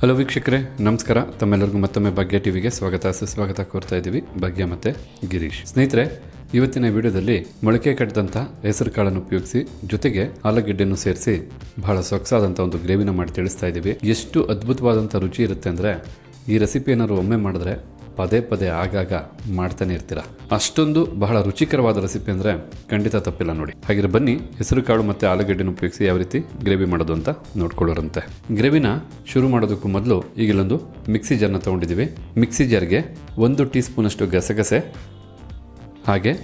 Hello ವೀಕ್ಷಕರೇ, ನಮಸ್ಕಾರ. ತಮ್ಮೆಲ್ಲರಿಗೂ ಮತ್ತೊಮ್ಮೆ ಭಾಗ್ಯ ಟಿವಿಗೆ ಸ್ವಾಗತ. ಸುಸ್ವಾಗತ ಕೋರ್ತಾ ಇದ್ದೀವಿ ಭಾಗ್ಯ ಮತ್ತೆ ಗಿರೀಶ್. ಸ್ನೇಹಿತರೆ, ಇವತ್ತಿನ ವಿಡಿಯೋದಲ್ಲಿ ಮೊಳಕೆ ಕಟ್ಟಿದಂಥ ಹೆಸರು ಕಾಳನ್ನು ಉಪಯೋಗಿಸಿ, ಜೊತೆಗೆ ಆಲೂಗೆಡ್ಡೆಯನ್ನು ಸೇರಿಸಿ ಬಹಳ ಸೊಗಸಾದಂಥ ಒಂದು ಗ್ರೇವಿನ ಮಾಡಿ ತಿಳಿಸ್ತಾ ಇದ್ದೀವಿ. ಎಷ್ಟು ಅದ್ಭುತವಾದಂಥ ರುಚಿ ಇರುತ್ತೆ ಅಂದರೆ ಈ ರೆಸಿಪಿ ಏನಾದ್ರು ಒಮ್ಮೆ ಮಾಡಿದ್ರೆ ಪದೇ ಪದೇ ಆಗಾಗ ಮಾಡ್ತಾನೆ ಇರ್ತೀರ. ಅಷ್ಟೊಂದು ಬಹಳ ರುಚಿಕರವಾದ ರೆಸಿಪಿ ಅಂದರೆ ಖಂಡಿತ ತಪ್ಪಿಲ್ಲ ನೋಡಿ. ಹಾಗಿದ್ರೆ ಬನ್ನಿ, ಹೆಸರು ಕಾಳು ಮತ್ತು ಆಲೂಗಡ್ಡೆನ ಉಪಯೋಗಿಸಿ ಯಾವ ರೀತಿ ಗ್ರೇವಿ ಮಾಡೋದು ಅಂತ ನೋಡ್ಕೊಳ್ಳೋರಂತೆ. ಗ್ರೇವಿನ ಶುರು ಮಾಡೋದಕ್ಕೂ ಮೊದಲು ಈಗಿಲ್ಲೊಂದು ಮಿಕ್ಸಿ ಜಾರ್ನ ತೊಗೊಂಡಿದ್ದೀವಿ. ಮಿಕ್ಸಿ ಜಾರ್ಗೆ ಒಂದು ಟೀ ಸ್ಪೂನಷ್ಟು ಗಸಗಸೆ, ಹಾಗೆ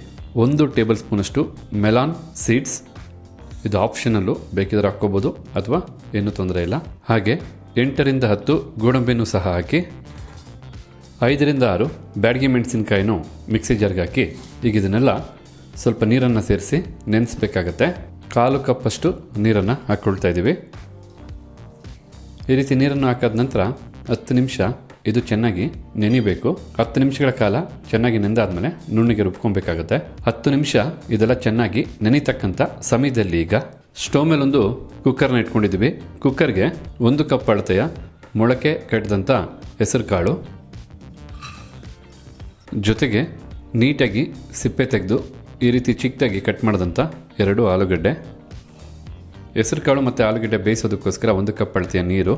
ಒಂದು ಟೇಬಲ್ ಸ್ಪೂನಷ್ಟು ಮೆಲಾನ್ ಸೀಡ್ಸ್. ಇದು ಆಪ್ಷನಲ್ಲು ಬೇಕಿದ್ರೆ ಹಾಕ್ಕೋಬೋದು ಅಥವಾ ಏನೂ ತೊಂದರೆ ಇಲ್ಲ. ಹಾಗೆ ಎಂಟರಿಂದ ಹತ್ತು ಗೋಡಂಬಿನೂ ಸಹ ಹಾಕಿ ಐದರಿಂದ ಆರು ಬ್ಯಾಡಗಿ ಮೆಣಸಿನ್ಕಾಯಿನೂ ಮಿಕ್ಸಿ ಜಾರ್ಗೆ ಹಾಕಿ ಈಗ ಇದನ್ನೆಲ್ಲ ಸ್ವಲ್ಪ ನೀರನ್ನು ಸೇರಿಸಿ ನೆನೆಸ್ಬೇಕಾಗತ್ತೆ. ಕಾಲು ಕಪ್ಪಷ್ಟು ನೀರನ್ನು ಹಾಕ್ಕೊಳ್ತಾ ಇದ್ದೀವಿ. ಈ ರೀತಿ ನೀರನ್ನು ಹಾಕಾದ ನಂತರ ಹತ್ತು ನಿಮಿಷ ಇದು ಚೆನ್ನಾಗಿ ನೆನಿಬೇಕು. ಹತ್ತು ನಿಮಿಷಗಳ ಕಾಲ ಚೆನ್ನಾಗಿ ನೆಂದಾದ್ಮೇಲೆ ನುಣ್ಣಿಗೆ ರುಬ್ಕೊಬೇಕಾಗತ್ತೆ. ಹತ್ತು ನಿಮಿಷ ಇದೆಲ್ಲ ಚೆನ್ನಾಗಿ ನೆನೀತಕ್ಕಂಥ ಸಮಯದಲ್ಲಿ ಈಗ ಸ್ಟವ್ ಮೇಲೊಂದು ಕುಕ್ಕರ್ನ ಇಟ್ಕೊಂಡಿದ್ದೀವಿ. ಕುಕ್ಕರ್ಗೆ ಒಂದು ಕಪ್ ಅಳತೆಯ ಮೊಳಕೆ ಕಟ್ಟಿದಂಥ ಹೆಸರು ಕಾಳು ಜೊತೆಗೆ ನೀಟಾಗಿ ಸಿಪ್ಪೆ ತೆಗೆದು ಈ ರೀತಿ ಚಿಕ್ಕದಾಗಿ ಕಟ್ ಮಾಡಿದಂಥ ಎರಡು ಆಲೂಗಡ್ಡೆ ಹೆಸರು ಕಾಳು ಮತ್ತು ಆಲೂಗಡ್ಡೆ ಬೇಯಿಸೋದಕ್ಕೋಸ್ಕರ ಒಂದು ಕಪ್ ಅಳತೆಯ ನೀರು,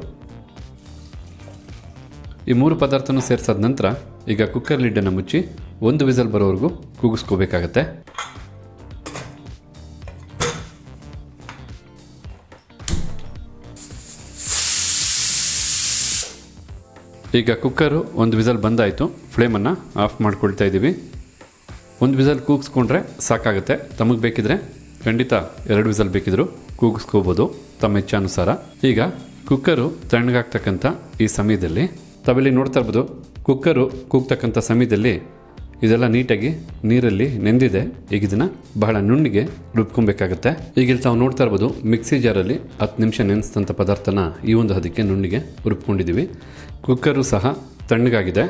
ಈ ಮೂರು ಪದಾರ್ಥನೂ ಸೇರಿಸಾದ ನಂತರ ಈಗ ಕುಕ್ಕರ್ ಲಿಡ್ಡನ್ನು ಮುಚ್ಚಿ ಒಂದು ವಿಸಲ್ ಬರೋವರೆಗೂ ಕೂಗಿಸ್ಕೋಬೇಕಾಗತ್ತೆ. ಈಗ ಕುಕ್ಕರು ಒಂದು ವಿಸಲ್ ಬಂದಾಯಿತು. ಫ್ಲೇಮನ್ನು ಆಫ್ ಮಾಡ್ಕೊಳ್ತಾ ಇದ್ದೀವಿ. ಒಂದು ವಿಸಲ್ ಕೂಗಿಸ್ಕೊಂಡ್ರೆ ಸಾಕಾಗುತ್ತೆ. ತಮಗೆ ಬೇಕಿದ್ರೆ ಖಂಡಿತ ಎರಡು ವಿಸಲ್ ಬೇಕಿದ್ರು ಕೂಗಿಸ್ಕೋಬೋದು ತಮ್ಮ ಇಚ್ಛಾನುಸಾರ. ಈಗ ಕುಕ್ಕರು ತಣ್ಣಗಾಗ್ತಕ್ಕಂಥ ಈ ಸಮಯದಲ್ಲಿ, ತಾವಿಲ್ಲಿ ನೋಡ್ತಾ ಇರ್ಬೋದು ಕುಕ್ಕರು ಕೂಗ್ತಕ್ಕಂಥ ಸಮಯದಲ್ಲಿ ಇದೆಲ್ಲ ನೀಟಾಗಿ ನೀರಲ್ಲಿ ನೆಂದಿದೆ. ಈಗ ಇದನ್ನು ಬಹಳ ನುಣ್ಣಿಗೆ ರುಬ್ಕೊಬೇಕಾಗತ್ತೆ. ಈಗ ತಾವು ನೋಡ್ತಾ ಇರ್ಬೋದು, ಮಿಕ್ಸಿ ಜಾರಲ್ಲಿ ಹತ್ತು ನಿಮಿಷ ನೆನೆಸಿದಂಥ ಪದಾರ್ಥನ ಈ ಒಂದು ಹದಕ್ಕೆ ನುಣ್ಣಿಗೆ ರುಬ್ಕೊಂಡಿದ್ದೀವಿ ಕುಕ್ಕರು ಸಹ ತಣ್ಣಗಾಗಿದೆ.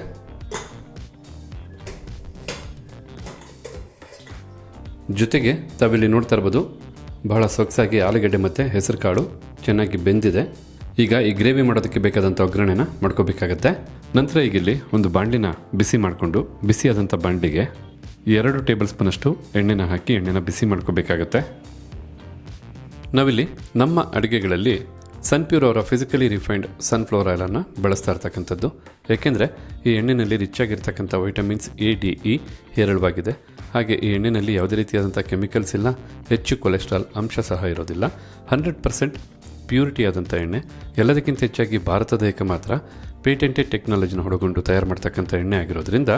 ಜೊತೆಗೆ ತಾವಿಲ್ಲಿ ನೋಡ್ತಾ ಇರ್ಬೋದು, ಬಹಳ ಸೊಗಸಾಗಿ ಆಲೂಗಡ್ಡೆ ಮತ್ತು ಹೆಸರು ಕಾಳು ಚೆನ್ನಾಗಿ ಬೆಂದಿದೆ. ಈಗ ಈ ಗ್ರೇವಿ ಮಾಡೋದಕ್ಕೆ ಬೇಕಾದಂಥ ಒಗ್ಗರಣೆನ ಮಾಡ್ಕೋಬೇಕಾಗತ್ತೆ. ನಂತರ ಈಗ ಇಲ್ಲಿ ಒಂದು ಬಾಂಡಿನ ಬಿಸಿ ಮಾಡಿಕೊಂಡು ಬಿಸಿಯಾದಂಥ ಬಾಂಡಿಗೆ ಎರಡು ಟೇಬಲ್ ಸ್ಪೂನಷ್ಟು ಎಣ್ಣೆನ ಹಾಕಿ ಎಣ್ಣೆನ ಬಿಸಿ ಮಾಡ್ಕೋಬೇಕಾಗತ್ತೆ. ನಾವಿಲ್ಲಿ ನಮ್ಮ ಅಡುಗೆಗಳಲ್ಲಿ ಸನ್ಪ್ಯೂರ್ ಅವರ ಫಿಸಿಕಲಿ ರಿಫೈನ್ಡ್ ಸನ್ಫ್ಲವರ್ ಆಯಿಲನ್ನು ಬಳಸ್ತಾ ಇರ್ತಕ್ಕಂಥದ್ದು. ಏಕೆಂದರೆ ಈ ಎಣ್ಣೆಯಲ್ಲಿ ರಿಚ್ ಆಗಿರ್ತಕ್ಕಂಥ ವೈಟಮಿನ್ಸ್ ಎ ಡಿ ಇ ಹೇರಳವಾಗಿದೆ. ಹಾಗೆ ಈ ಎಣ್ಣೆಯಲ್ಲಿ ಯಾವುದೇ ರೀತಿಯಾದಂಥ ಕೆಮಿಕಲ್ಸ್ ಇಲ್ಲ, ಹೆಚ್ಚು ಕೊಲೆಸ್ಟ್ರಾಲ್ ಅಂಶ ಸಹ ಇರೋದಿಲ್ಲ. ಹಂಡ್ರೆಡ್ ಪರ್ಸೆಂಟ್ ಪ್ಯೂರಿಟಿ ಆದಂಥ ಎಣ್ಣೆ, ಎಲ್ಲದಕ್ಕಿಂತ ಹೆಚ್ಚಾಗಿ ಭಾರತದ ಮಾತ್ರ ಪೇಟೆಂಟೆಡ್ ಟೆಕ್ನಾಲಜಿನ ಹೊಡಗೊಂಡು ತಯಾರು ಮಾಡ್ತಕ್ಕಂಥ ಎಣ್ಣೆ ಆಗಿರೋದ್ರಿಂದ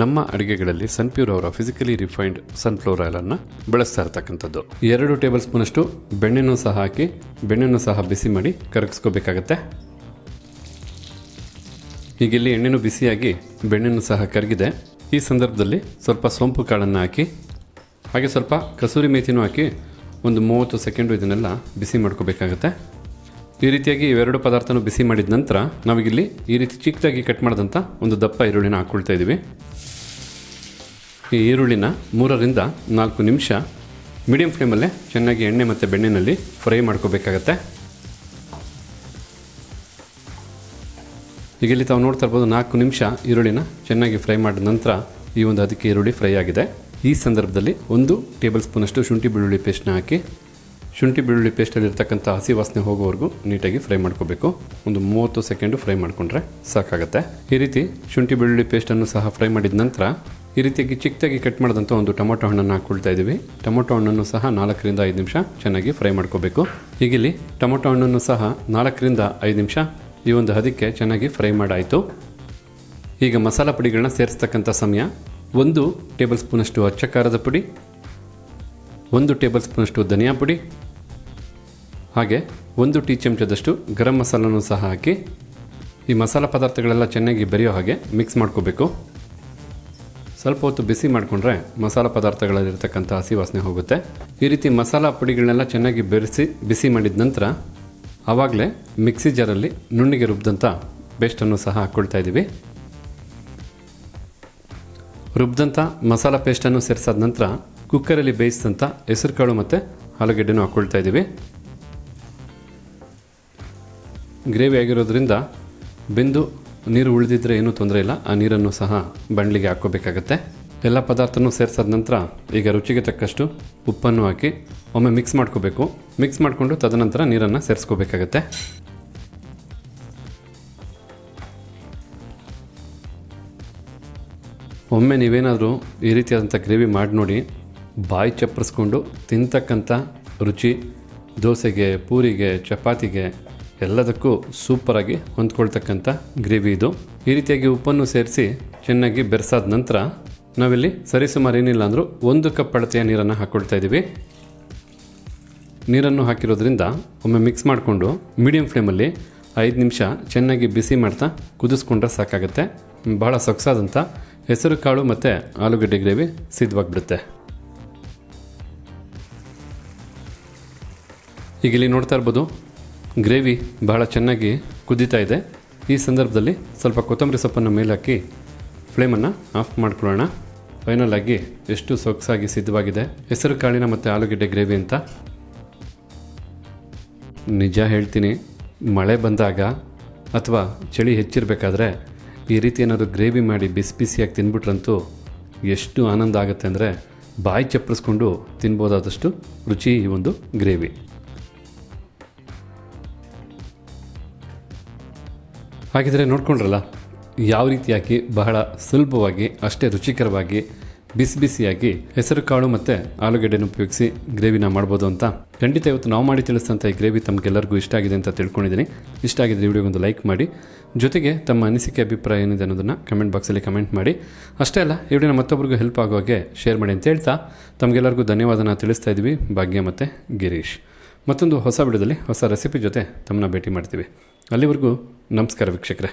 ನಮ್ಮ ಅಡುಗೆಗಳಲ್ಲಿ ಸನ್ಪ್ಯೂರ್ ಅವರ ಫಿಸಿಕಲಿ ರಿಫೈನ್ಡ್ ಸನ್ಫ್ಲವರ್ ಆಯಿಲನ್ನು ಬಳಸ್ತಾ ಇರ್ತಕ್ಕಂಥದ್ದು. ಎರಡು ಟೇಬಲ್ ಸ್ಪೂನಷ್ಟು ಬೆಣ್ಣೆನೂ ಸಹ ಹಾಕಿ, ಬೆಣ್ಣೆನೂ ಸಹ ಬಿಸಿ ಮಾಡಿ ಕರಗಿಸ್ಕೋಬೇಕಾಗತ್ತೆ. ಇಲ್ಲಿ ಎಣ್ಣೆನೂ ಬಿಸಿಯಾಗಿ ಬೆಣ್ಣೆನೂ ಸಹ ಕರಗಿದೆ. ಈ ಸಂದರ್ಭದಲ್ಲಿ ಸ್ವಲ್ಪ ಸೋಂಪು ಕಾಳನ್ನು ಹಾಕಿ, ಹಾಗೆ ಸ್ವಲ್ಪ ಕಸೂರಿ ಮೇಥಿನೂ ಹಾಕಿ ಒಂದು ಮೂವತ್ತು ಸೆಕೆಂಡು ಇದನ್ನೆಲ್ಲ ಬಿಸಿ ಮಾಡ್ಕೋಬೇಕಾಗತ್ತೆ. ಈ ರೀತಿಯಾಗಿ ಇವೆರಡು ಪದಾರ್ಥನೂ ಬಿಸಿ ಮಾಡಿದ ನಂತರ ನಾವಿಲ್ಲಿ ಈ ರೀತಿ ಚಿಕ್ಕದಾಗಿ ಕಟ್ ಮಾಡಿದಂಥ ಒಂದು ದಪ್ಪ ಈರುಳ್ಳಿನ ಹಾಕ್ಕೊಳ್ತಾ ಇದ್ದೀವಿ. ಈ ಈರುಳ್ಳಿನ ಮೂರರಿಂದ ನಾಲ್ಕು ನಿಮಿಷ ಮೀಡಿಯಂ ಫ್ಲೇಮಲ್ಲೇ ಚೆನ್ನಾಗಿ ಎಣ್ಣೆ ಮತ್ತು ಬೆಣ್ಣೆನಲ್ಲಿ ಫ್ರೈ ಮಾಡ್ಕೋಬೇಕಾಗತ್ತೆ. ಈಗ ಇಲ್ಲಿ ತಾವು ನೋಡ್ತಾ ಇರ್ಬೋದು ನಾಲ್ಕು ನಿಮಿಷ ಈರುಳ್ಳಿನ ಚೆನ್ನಾಗಿ ಫ್ರೈ ಮಾಡಿದ ನಂತರ ಈ ಒಂದು ಅದಕ್ಕೆ ಈರುಳ್ಳಿ ಫ್ರೈ ಆಗಿದೆ. ಈ ಸಂದರ್ಭದಲ್ಲಿ ಒಂದು ಟೇಬಲ್ ಸ್ಪೂನಷ್ಟು ಶುಂಠಿ ಬೆಳ್ಳುಳ್ಳಿ ಪೇಸ್ಟ್ನ ಹಾಕಿ ಶುಂಠಿ ಬೆಳ್ಳುಳ್ಳಿ ಪೇಸ್ಟಲ್ಲಿ ಇರ್ತಕ್ಕಂಥ ಹಸಿ ವಾಸನೆ ಹೋಗೋವರೆಗೂ ನೀಟಾಗಿ ಫ್ರೈ ಮಾಡ್ಕೋಬೇಕು. ಒಂದು ಮೂವತ್ತು ಸೆಕೆಂಡು ಫ್ರೈ ಮಾಡಿಕೊಂಡ್ರೆ ಸಾಕಾಗುತ್ತೆ. ಈ ರೀತಿ ಶುಂಠಿ ಬೆಳ್ಳುಳ್ಳಿ ಪೇಸ್ಟನ್ನು ಸಹ ಫ್ರೈ ಮಾಡಿದ ನಂತರ ಈ ರೀತಿಯಾಗಿ ಚಿಕ್ಕದಾಗಿ ಕಟ್ ಮಾಡಿದಂಥ ಒಂದು ಟೊಮೊಟೊ ಹಣ್ಣನ್ನು ಹಾಕ್ಕೊಳ್ತಾ ಇದ್ದೀವಿ. ಟೊಮೊಟೊ ಹಣ್ಣನ್ನು ಸಹ ನಾಲ್ಕರಿಂದ ಐದು ನಿಮಿಷ ಚೆನ್ನಾಗಿ ಫ್ರೈ ಮಾಡ್ಕೋಬೇಕು. ಈಗಿಲ್ಲಿ ಟೊಮೊಟೊ ಹಣ್ಣನ್ನು ಸಹ ನಾಲ್ಕರಿಂದ ಐದು ನಿಮಿಷ ಈ ಒಂದು ಹದಕ್ಕೆ ಚೆನ್ನಾಗಿ ಫ್ರೈ ಮಾಡಾಯಿತು. ಈಗ ಮಸಾಲ ಪುಡಿಗಳನ್ನ ಸೇರಿಸ್ತಕ್ಕಂಥ ಸಮಯ. ಒಂದು ಟೇಬಲ್ ಸ್ಪೂನಷ್ಟು ಅಚ್ಚ ಪುಡಿ, ಒಂದು ಟೇಬಲ್ ಸ್ಪೂನಷ್ಟು ಧನಿಯಾ ಪುಡಿ ಹಾಗೆ ಒಂದು ಟೀ ಚಮಚದಷ್ಟು ಗರಂ ಮಸಾಲನೂ ಸಹ ಹಾಕಿ ಈ ಮಸಾಲ ಪದಾರ್ಥಗಳೆಲ್ಲ ಚೆನ್ನಾಗಿ ಬೆರೆಯೋ ಹಾಗೆ ಮಿಕ್ಸ್ ಮಾಡ್ಕೋಬೇಕು. ಸ್ವಲ್ಪ ಹೊತ್ತು ಬಿಸಿ ಮಾಡಿಕೊಂಡ್ರೆ ಮಸಾಲ ಪದಾರ್ಥಗಳಲ್ಲಿರ್ತಕ್ಕಂಥ ಹಸಿ ವಾಸನೆ ಹೋಗುತ್ತೆ. ಈ ರೀತಿ ಮಸಾಲ ಪುಡಿಗಳನ್ನೆಲ್ಲ ಚೆನ್ನಾಗಿ ಬೆರೆಸಿ ಬಿಸಿ ಮಾಡಿದ ನಂತರ ಆವಾಗಲೇ ಮಿಕ್ಸಿ ಜಾರಲ್ಲಿ ನುಣ್ಣಿಗೆ ರುಬ್ಬಿದಂಥ ಪೇಸ್ಟನ್ನು ಸಹ ಹಾಕ್ಕೊಳ್ತಾ ಇದ್ದೀವಿ. ರುಬ್ಬಿದಂಥ ಮಸಾಲ ಪೇಸ್ಟನ್ನು ಸೇರಿಸಾದ ನಂತರ ಕುಕ್ಕರಲ್ಲಿ ಬೇಯಿಸಿದಂಥ ಹೆಸರುಕಾಳು ಮತ್ತು ಆಲೂಗೆಡ್ಡೆನೂ ಹಾಕ್ಕೊಳ್ತಾ ಇದ್ದೀವಿ. ಗ್ರೇವಿ ಆಗಿರೋದ್ರಿಂದ ಬೆಂದು ನೀರು ಉಳಿದಿದ್ರೆ ಏನೂ ತೊಂದರೆ ಇಲ್ಲ. ಆ ನೀರನ್ನು ಸಹ ಬಂಡ್ಲಿಗೆ ಹಾಕ್ಕೋಬೇಕಾಗತ್ತೆ. ಎಲ್ಲ ಪದಾರ್ಥನೂ ಸೇರಿಸಾದ ನಂತರ ಈಗ ರುಚಿಗೆ ತಕ್ಕಷ್ಟು ಉಪ್ಪನ್ನು ಹಾಕಿ ಒಮ್ಮೆ ಮಿಕ್ಸ್ ಮಾಡ್ಕೋಬೇಕು. ಮಿಕ್ಸ್ ಮಾಡಿಕೊಂಡು ತದನಂತರ ನೀರನ್ನು ಸೇರಿಸ್ಕೋಬೇಕಾಗತ್ತೆ. ಒಮ್ಮೆ ನೀವೇನಾದರೂ ಈ ರೀತಿಯಾದಂಥ ಗ್ರೇವಿ ಮಾಡಿ ನೋಡಿ, ಬಾಯಿ ಚಪ್ಪರಿಸ್ಕೊಂಡು ತಿಂತಕ್ಕಂಥ ರುಚಿ, ದೋಸೆಗೆ, ಪೂರಿಗೆ, ಚಪಾತಿಗೆ ಎಲ್ಲದಕ್ಕೂ ಸೂಪರಾಗಿ ಹೊಂದ್ಕೊಳ್ತಕ್ಕಂಥ ಗ್ರೇವಿ ಇದು. ಈ ರೀತಿಯಾಗಿ ಉಪ್ಪನ್ನು ಸೇರಿಸಿ ಚೆನ್ನಾಗಿ ಬೆರೆಸಾದ ನಂತರ ನಾವಿಲ್ಲಿ ಸರಿಸುಮಾರು ಏನಿಲ್ಲ ಅಂದರೂ ಒಂದು ಕಪ್ ಅಳತೆಯ ನೀರನ್ನು ಹಾಕ್ಕೊಳ್ತಾ ಇದ್ದೀವಿ. ನೀರನ್ನು ಹಾಕಿರೋದ್ರಿಂದ ಒಮ್ಮೆ ಮಿಕ್ಸ್ ಮಾಡಿಕೊಂಡು ಮೀಡಿಯಂ ಫ್ಲೇಮಲ್ಲಿ ಐದು ನಿಮಿಷ ಚೆನ್ನಾಗಿ ಬಿಸಿ ಮಾಡ್ತಾ ಕುದಿಸ್ಕೊಂಡ್ರೆ ಸಾಕಾಗುತ್ತೆ. ಬಹಳ ಸೊಗಸಾದಂಥ ಹೆಸರು ಕಾಳು ಮತ್ತು ಆಲೂಗಡ್ಡೆ ಗ್ರೇವಿ ಸಿದ್ಧವಾಗಿಬಿಡುತ್ತೆ. ಈಗ ಇಲ್ಲಿ ನೋಡ್ತಾ ಇರ್ಬೋದು ಗ್ರೇವಿ ಬಹಳ ಚೆನ್ನಾಗಿ ಕುದೀತಾ ಇದೆ. ಈ ಸಂದರ್ಭದಲ್ಲಿ ಸ್ವಲ್ಪ ಕೊತ್ತಂಬರಿ ಸೊಪ್ಪನ್ನು ಮೇಲಾಕಿ ಫ್ಲೇಮನ್ನು ಆಫ್ ಮಾಡ್ಕೊಳ್ಳೋಣ. ಫೈನಲ್ ಆಗಿ ಎಷ್ಟು ಸೊಗಸಾಗಿ ಸಿದ್ಧವಾಗಿದೆ. ಹೆಸರು ಕಾಳಿನ ಮತ್ತು ಆಲೂಗೆಡ್ಡೆ ಗ್ರೇವಿ ಅಂತ. ನಿಜ ಹೇಳ್ತೀನಿ, ಮಳೆ ಬಂದಾಗ ಅಥವಾ ಚಳಿ ಹೆಚ್ಚಿರಬೇಕಾದ್ರೆ ಈ ರೀತಿ ಏನಾದರೂ ಗ್ರೇವಿ ಮಾಡಿ ಬಿಸಿ ಬಿಸಿಯಾಗಿ ತಿನ್ಬಿಟ್ರಂತೂ ಎಷ್ಟು ಆನಂದ ಆಗುತ್ತೆ ಅಂದರೆ ಬಾಯಿ ಚಪ್ಪರಿಸ್ಕೊಂಡು ತಿನ್ಬೋದಾದಷ್ಟು ರುಚಿ ಈ ಒಂದು ಗ್ರೇವಿ. ಹಾಗಿದ್ರೆ ನೋಡ್ಕೊಂಡ್ರಲ್ಲ, ಯಾವ ರೀತಿಯಾಗಿ ಬಹಳ ಸುಲಭವಾಗಿ, ಅಷ್ಟೇ ರುಚಿಕರವಾಗಿ, ಬಿಸಿ ಬಿಸಿಯಾಗಿ ಹೆಸರು ಕಾಳು ಮತ್ತು ಆಲೂಗಡ್ಡೆನ ಉಪಯೋಗಿಸಿ ಗ್ರೇವಿನ ಮಾಡ್ಬೋದು ಅಂತ ಖಂಡಿತ ಇವತ್ತು ನಾವು ಮಾಡಿ ತಿಳಿಸಿದಂಥ ಈ ಗ್ರೇವಿ ತಮಗೆಲ್ಲರಿಗೂ ಇಷ್ಟ ಆಗಿದೆ ಅಂತ ತಿಳ್ಕೊಂಡಿದ್ದೀನಿ. ಇಷ್ಟ ಆಗಿದ್ರೆ ವಿಡಿಯೋಗೊಂದು ಲೈಕ್ ಮಾಡಿ. ಜೊತೆಗೆ ತಮ್ಮ ಅನಿಸಿಕೆ, ಅಭಿಪ್ರಾಯ ಏನಿದೆ ಅನ್ನೋದನ್ನು ಕಮೆಂಟ್ ಬಾಕ್ಸಲ್ಲಿ ಕಮೆಂಟ್ ಮಾಡಿ. ಅಷ್ಟೇ ಅಲ್ಲ, ಈ ವಿಡಿಯೋನ ಮತ್ತೊಬ್ಬರಿಗೂ ಹೆಲ್ಪ್ ಆಗೋ ಹಾಗೆ ಶೇರ್ ಮಾಡಿ ಅಂತ ಹೇಳ್ತಾ ತಮಗೆಲ್ಲರಿಗೂ ಧನ್ಯವಾದನ ತಿಳಿಸ್ತಾ ಇದ್ದೀವಿ ಭಾಗ್ಯ ಮತ್ತು ಗಿರೀಶ್. ಮತ್ತೊಂದು ಹೊಸ ವಿಡಿಯೋದಲ್ಲಿ ಹೊಸ ರೆಸಿಪಿ ಜೊತೆ ತಮ್ಮನ್ನ ಭೇಟಿ ಮಾಡ್ತೀವಿ. ಅಲ್ಲಿವರೆಗೂ ನಮಸ್ಕಾರ ವೀಕ್ಷಕರೇ.